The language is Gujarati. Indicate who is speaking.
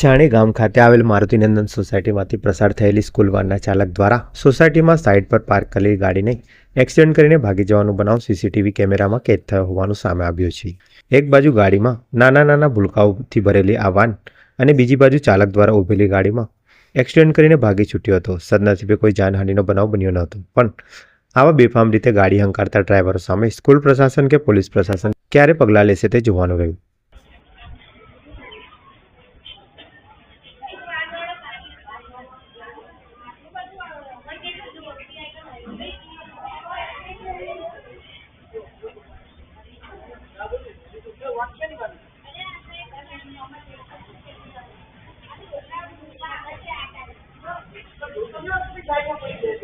Speaker 1: ચાણી ગામ ખાતે આવેલ મારુતિનંદન સોસાયટીમાંથી પ્રસાર થયેલી સ્કૂલ વાનના ચાલક દ્વારા સોસાયટીમાં સાઇડ પર પાર્ક કરેલી ગાડીને એક્સિડન્ટ કરીને ભાગી જવાનો બનાવ સીસીટીવી કેમેરામાં કેદ થયો હોવાનું સામે આવ્યું છે. એક બાજુ ગાડીમાં નાના નાના ભૂલકાઓથી ભરેલી આ વાન અને બીજી બાજુ ચાલક દ્વારા ઊભેલી ગાડીમાં એક્સિડન્ટ કરીને ભાગી છૂટ્યો હતો. સદનસીબે કોઈ જાનહાનિનો બનાવ બન્યો ન હતો. પણ આવા બેફામ રીતે ગાડી હંકારતા ડ્રાઈવરો સામે સ્કૂલ પ્રશાસન કે પોલીસ પ્રશાસન ક્યારે પગલાં લેશે તે જોવાનું રહ્યું. probably the